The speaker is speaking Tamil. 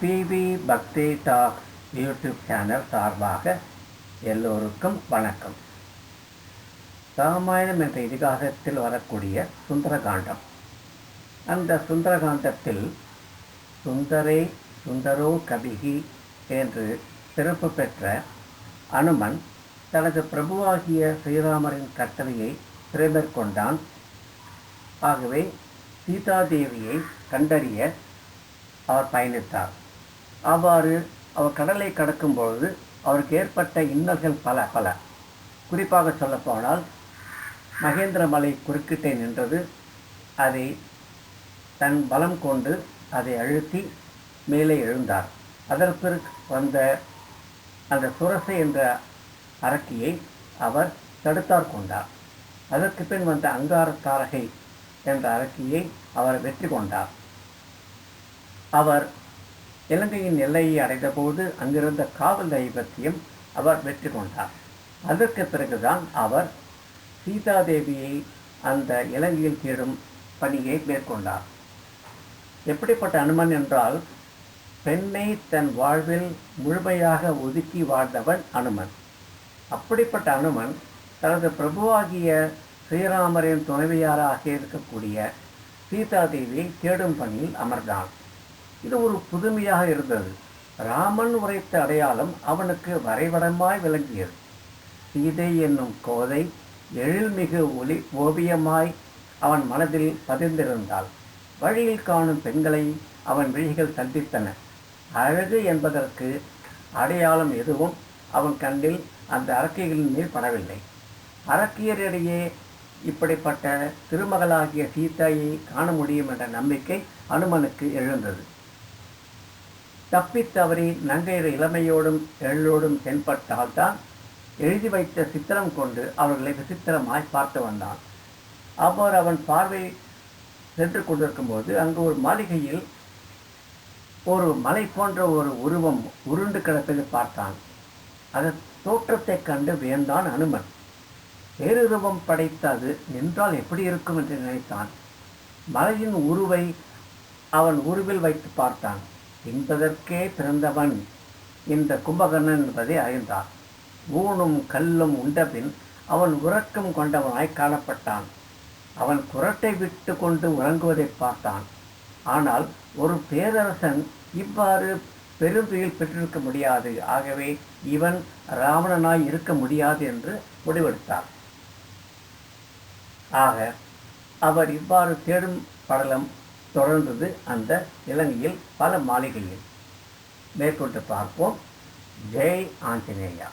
பிவி பக்தி டாக் யூடியூப் சேனல் சார்பாக எல்லோருக்கும் வணக்கம். ராமாயணம் என்ற இதிகாசத்தில் வரக்கூடிய சுந்தரகாண்டம். அந்த சுந்தரகாண்டத்தில் சுந்தரே சுந்தரோ கபிகி என்று சிறப்பு பெற்ற அனுமன் தனது பிரபுவாகிய ஸ்ரீராமரின் கட்டளையை சிறைமேற்கொண்டான் ஆகவே சீதாதேவியை கண்டறிய அவர் பயணித்தார். அவ்வாறு அவர் கடலை கடக்கும் பொழுது அவருக்கு ஏற்பட்ட இன்னல்கள் பல பல. குறிப்பாக சொல்லப்போனால் மகேந்திர மலை குறுக்கிட்டே நின்றது. அதை தன் பலம் கொண்டு அதை அழுத்தி மேலே எழுந்தார். அதற்கு வந்த அந்த சுரசை என்ற அரக்கியை அவர் தடுத்தார் கொண்டார். அதற்கு பின் வந்த அங்கார தாரகை என்ற அரக்கியை அவர் வெற்றி கொண்டார். அவர் இலங்கையின் எல்லையை அடைந்தபோது அங்கிருந்த காவல் தைபத்தியம் அவர் வெற்றி கொண்டார். அதற்கு பிறகுதான் அவர் சீதாதேவியை அந்த இலங்கையில் தேடும் பணியை மேற்கொண்டார். எப்படிப்பட்ட அனுமன் என்றால் பெண்ணை தன் வாழ்வில் முழுமையாக ஒதுக்கி வாழ்ந்தவன் அனுமன். அப்படிப்பட்ட அனுமன் தனது பிரபுவாகிய ஸ்ரீராமரின் துணைவியாராக இருக்கக்கூடிய சீதாதேவியை தேடும் பணியில் அமர்ந்தான். இது ஒரு புதுமையாக இருந்தது. ராமன் உரைத்த அடையாளம் அவனுக்கு வரைபடமாய் விளங்கியது. சீதை என்னும் கோதை எழில்மிகு ஒளி ஓவியமாய் அவன் மனதில் பதிந்திருந்தாள். வழியில் காணும் பெண்களை அவன் விழிகள் சந்தித்தன அழகு என்பதற்கு அடையாளம் எதுவும் அவன் கண்ணில் அந்த அரக்கைகளின் மேல் படவில்லை. அரக்கியரிடையே இப்படிப்பட்ட திருமகளாகிய சீதையை காண முடியும் என்ற நம்பிக்கை அனுமனுக்கு எழுந்தது. தப்பித்தவறி நங்கையர் இளமையோடும் எள்ளோடும் தென்பட்டால்தான் எழுதி வைத்த சித்திரம் கொண்டு அவர்களை விசித்திரமாய் பார்த்து வந்தான். அவ்வாறு அவன் பார்வை சென்று கொண்டிருக்கும்போது அங்கு ஒரு மாளிகையில் ஒரு மலை போன்ற ஒரு உருவம் உருண்டு கிடப்பது பார்த்தான். அதன் தோற்றத்தைக் கண்டு வியந்தான் அனுமன். பேருருவம் படைத்த அது நின்றால் எப்படி இருக்கும் என்று நினைத்தான். மலையின் உருவை அவன் உருவில் வைத்து பார்த்தான். என்பதற்கே பிறந்தவன் இந்த கும்பகர்ணன் என்பதை அறிந்தான். ஊனும் கல்லும் உண்டபின் அவன் உறக்கம் கொண்டவனாய் காணப்பட்டான். அவன் குரட்டை விட்டு கொண்டு உறங்குவதை பார்த்தான். ஆனால் ஒரு பேரரசன் இவ்வாறு பெருந்துயில் பெற்றிருக்க முடியாது. ஆகவே இவன் ராவணனாய் இருக்க முடியாது என்று முடிவெடுத்தார் ஆக அவர் இவ்வாறு தேடும் படலம் தொடர்ந்தது அந்த இலங்கையில் பல மாளிகையில் மேற்கொண்டு பார்ப்போம். ஜெய் ஆஞ்சநேயா.